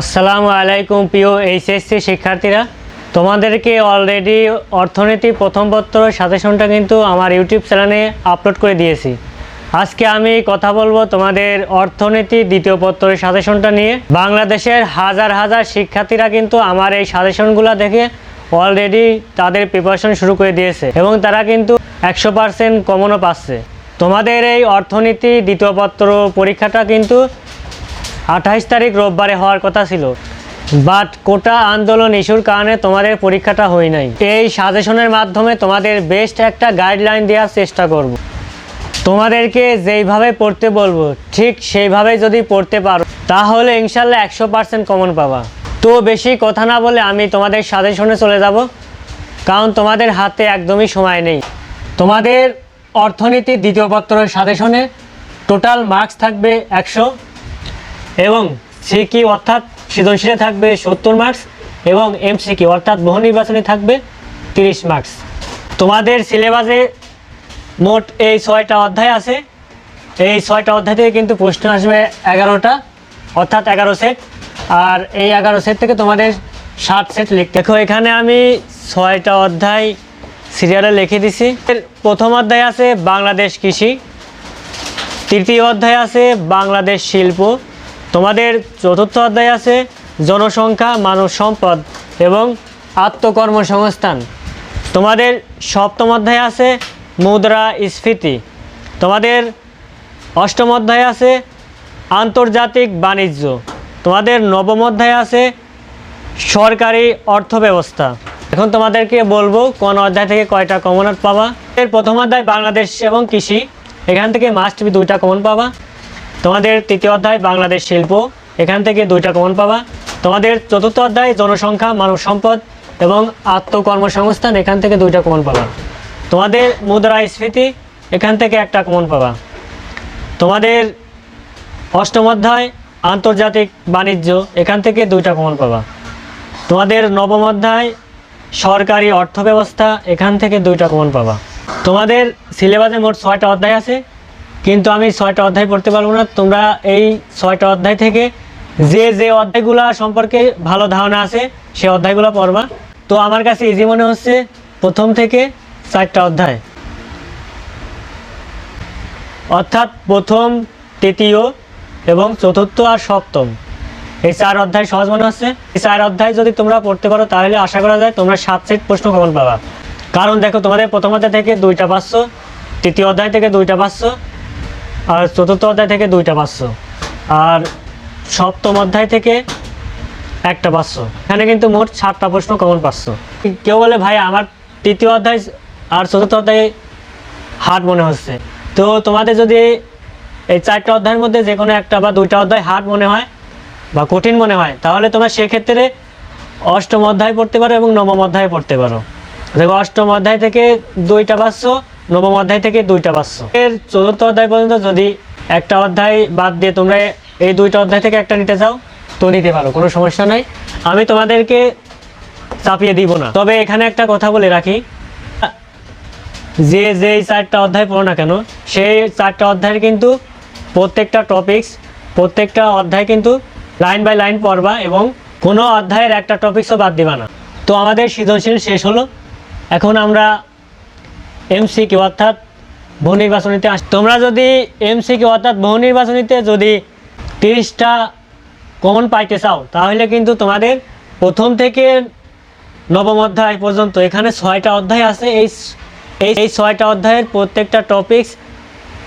আসসালামু আলাইকুম প্রিয় এইচএসসি শিক্ষার্থীরা। তোমাদেরকে অলরেডি অর্থনীতি প্রথম পত্র সাজেশনটা কিন্তু আমার ইউটিউব চ্যানেলে আপলোড করে দিয়েছি। আজকে আমি কথা বলব তোমাদের অর্থনীতি দ্বিতীয় পত্রের সাজেশনটা নিয়ে। বাংলাদেশের হাজার হাজার শিক্ষার্থীরা কিন্তু আমার এই সাজেশনগুলো দেখে অলরেডি তাদের প্রিপারেশন শুরু করে দিয়েছে এবং তারা কিন্তু একশো পার্সেন্ট কমনও পাচ্ছে। তোমাদের এই অর্থনীতি দ্বিতীয় পত্র পরীক্ষাটা কিন্তু আঠাইশ তারিখ রোববারে হওয়ার কথা ছিল। বাট কোটা আন্দোলন ইস্যুর কারণে তোমাদের পরীক্ষাটা হয় নাই এই সাজেশনের মাধ্যমে তোমাদের বেস্ট একটা গাইডলাইন দেওয়ার চেষ্টা করব। তোমাদেরকে যেইভাবে পড়তে বলব, ঠিক সেইভাবে যদি পড়তে পারো, তাহলে ইনশাল্লাহ একশো পার্সেন্ট কমন পাবা। তো বেশি কথা না বলে আমি তোমাদের সাজেশনে চলে যাব, কারণ তোমাদের হাতে একদমই সময় নেই। তোমাদের অর্থনীতির দ্বিতীয় পত্রের সাজেশনে টোটাল মার্কস থাকবে একশো। এবং সিকি অর্থাৎ সৃজনশীলে থাকবে সত্তর মার্কস এবং এমসিকি অর্থাৎ বহু নির্বাচনে থাকবে তিরিশ মার্কস তোমাদের সিলেবাসে মোট এই ছয়টা অধ্যায় আছে। এই ছয়টা অধ্যায় থেকে কিন্তু প্রশ্ন আসবে এগারোটা, অর্থাৎ এগারো সেট আর এই এগারো সেট থেকে তোমাদের ষাট সেট লিখতে। দেখো, এখানে আমি ছয়টা অধ্যায় সিরিয়ালে লিখে দিছি। প্রথম অধ্যায় আছে বাংলাদেশ কৃষি। তৃতীয় অধ্যায় আছে বাংলাদেশ শিল্প। তোমাদের চতুর্থ অধ্যায় আছে জনসংখ্যা, মানব সম্পদ এবং আত্মকর্মসংস্থান। তোমাদের সপ্তম অধ্যায় আছে মুদ্রা স্ফীতি। তোমাদের অষ্টম অধ্যায় আছে আন্তর্জাতিক বাণিজ্য। তোমাদের নবম অধ্যায় আছে সরকারি অর্থব্যবস্থা। এখন তোমাদেরকে বলব কোন অধ্যায় থেকে কয়টা কমন পাবা। এর প্রথম অধ্যায় বাংলাদেশ এবং কৃষি। এখান থেকে মাস্ট বি দুইটা কমন পাবা। তোমাদের তৃতীয় অধ্যায়, বাংলাদেশ শিল্প। এখান থেকে দুইটা কমন পাবা। তোমাদের চতুর্থ অধ্যায়, জনসংখ্যা, মানব সম্পদ এবং আত্মকর্মসংস্থান, এখান থেকে দুইটা কমন পাবা। তোমাদের মুদ্রাস্ফীতি এখান থেকে একটা কমন পাবা। তোমাদের অষ্টম অধ্যায়, আন্তর্জাতিক বাণিজ্য, এখান থেকে দুইটা কমন পাবা। তোমাদের নবম অধ্যায়, সরকারি অর্থব্যবস্থা, এখান থেকে দুইটা কমন পাবা। তোমাদের সিলেবাসে মোট ছয়টা অধ্যায় আছে। কিন্তু আমি ছয়টা অধ্যায় পড়তে পারব না। তোমরা এই ছয়টা অধ্যায় থেকে যে যে অধ্যায়গুলো সম্পর্কে ভালো ধারণা আছে সেই অধ্যায়গুলো পড়বা। তো আমার কাছে ইজি মনে হচ্ছে, প্রথম থেকে চারটা অধ্যায়। অর্থাৎ প্রথম, তৃতীয় এবং চতুর্থ আর সপ্তম। এই চার অধ্যায় সহজ মনে হচ্ছে। এই চার অধ্যায় যদি তোমরা পড়তে পারো, তাহলে আশা করা যায় তোমরা সাত সেট প্রশ্ন কমন পাবা। কারণ দেখো, তোমাদের প্রথম অধ্যায় থেকে দুইটা পাঁচশো তৃতীয় অধ্যায় থেকে দুইটা পাঁচশো আর চতুর্থ অধ্যায় থেকে দুইটা পাঁচশো আর সপ্তম অধ্যায় থেকে একটা পাঁচশো এখানে কিন্তু মোট সাতটা প্রশ্ন কমন পাচ্ছ। কেউ বলে, ভাই, আমার তৃতীয় অধ্যায় আর চতুর্থ অধ্যায় হার্ড মনে হচ্ছে। তো তোমাদের যদি এই চারটা অধ্যায়ের মধ্যে যে কোনো একটা বা দুইটা অধ্যায় হার্ড মনে হয় বা কঠিন মনে হয়, তাহলে তোমরা সেক্ষেত্রে অষ্টম অধ্যায় পড়তে পারো এবং নবম অধ্যায় পড়তে পারো। দেখো, অষ্টম অধ্যায় থেকে দুইটা পাঁচশো নবম অধ্যায় থেকে দুইটা পাঁচশো এর চতুর্থ অধ্যায় পর্যন্ত যদি একটা অধ্যায় বাদ দিয়ে তোমরা এই দুইটা অধ্যায় থেকে একটা নিতে চাও, তো নিতে পারো, কোনো সমস্যা নাই। আমি তোমাদেরকে চাপিয়ে দিব না। তবে এখানে একটা কথা বলে রাখি। যে যেই চারটা অধ্যায় পড়ো না কেন, সেই চারটা অধ্যায়ের কিন্তু প্রত্যেকটা টপিকস প্রত্যেকটা অধ্যায় কিন্তু লাইন বাই লাইন পড়বা এবং কোনো অধ্যায়ের একটা টপিক্সও বাদ দিবা না। তো আমাদের সৃজনশীল শেষ হলো। এখন আমরা এমসিকিউ অর্থাৎ বহু নির্বাচনীতে তোমরা যদি এমসিকিউ অর্থাৎ বহু নির্বাচনীতে যদি তিরিশটা কমন পাইতে চাও, তাহলে কিন্তু তোমাদের প্রথম থেকে নবম অধ্যায় পর্যন্ত, এখানে ছয়টা অধ্যায় আছে, এই এই ছয়টা অধ্যায়ের প্রত্যেকটা টপিকস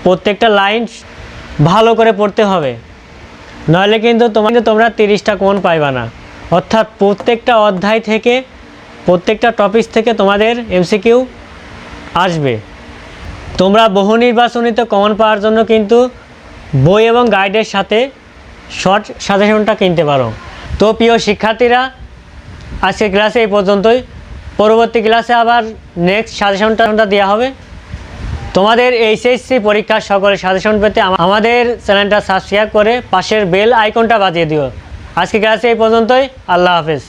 প্রত্যেকটা লাইন ভালো করে পড়তে হবে। নাহলে কিন্তু তোমাকে তোমরা তিরিশটা কোন পাইবা না। অর্থাৎ প্রত্যেকটা অধ্যায় থেকে, প্রত্যেকটা টপিকস থেকে তোমাদের এমসিকিউ আসবে তোমরা বহু নির্বাচনীতে কমন পাওয়ার জন্য কিন্তু বই এবং গাইডের সাথে শর্ট সাজেশনটা কিনতে পারো। তো প্রিয় শিক্ষার্থীরা, আজকের ক্লাসে এই পর্যন্তই। পরবর্তী ক্লাসে আবার নেক্সট সাজেশনটা দেওয়া হবে। তোমাদের এইচএসসি পরীক্ষার সকল সাজেশন পেতে আমাদের চ্যানেলটা সাবস্ক্রাইব করে পাশের বেল আইকনটা বাজিয়ে দিও। আজকে ক্লাসে এই পর্যন্তই। আল্লাহ হাফেজ।